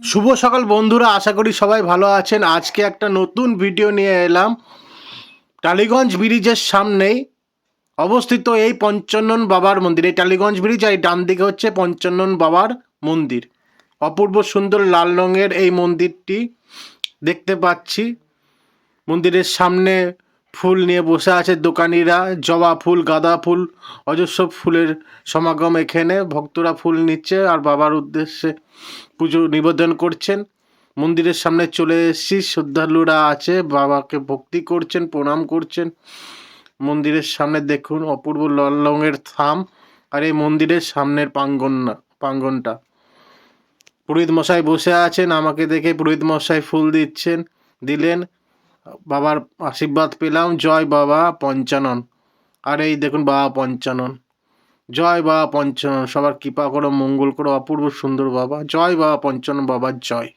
শুভ সকাল বন্ধুরা, আশা করি সবাই ভালো আছেন। আজকে একটা নতুন ভিডিও নিয়ে এলাম। টালিগঞ্জ ব্রিজের সামনেই অবস্থিত এই পঞ্চানন বাবার মন্দির। এই টালিগঞ্জ ব্রিজ আর ডান দিকে হচ্ছে পঞ্চানন বাবার মন্দির। অপূর্ব সুন্দর লাল রঙের এই মন্দিরটি দেখতে পাচ্ছি। মন্দিরের সামনে ফুল নিয়ে বসে আছে দোকানিরা, জবা ফুল, গাঁদা ফুল, অজস্র ফুলের সমাগম এখানে। ভক্তরা ফুল নিচ্ছে আর বাবার উদ্দেশ্যে পুজো নিবেদন করছেন। মন্দিরের সামনে চলে এসেছি, শ্রদ্ধালুরা আছে, বাবাকে ভক্তি করছেন, প্রণাম করছেন। মন্দিরের সামনে দেখুন, অপূর্ব লাল রঙের থাম আর এই মন্দিরের সামনের প্রাঙ্গন প্রাঙ্গনটা পুরোহিত মশাই বসে আছেন, আমাকে দেখে পুরোহিত মশাই ফুল দিচ্ছেন, দিলেন। বাবার আশীর্বাদ পেলাম। জয় বাবা পঞ্চানন। আর এই দেখুন বাবা পঞ্চানন। জয় বাবা পঞ্চানন। সবার কৃপা করো, মঙ্গল করো, অপূর্ব সুন্দর বাবা। জয় বাবা পঞ্চানন, বাবার জয়।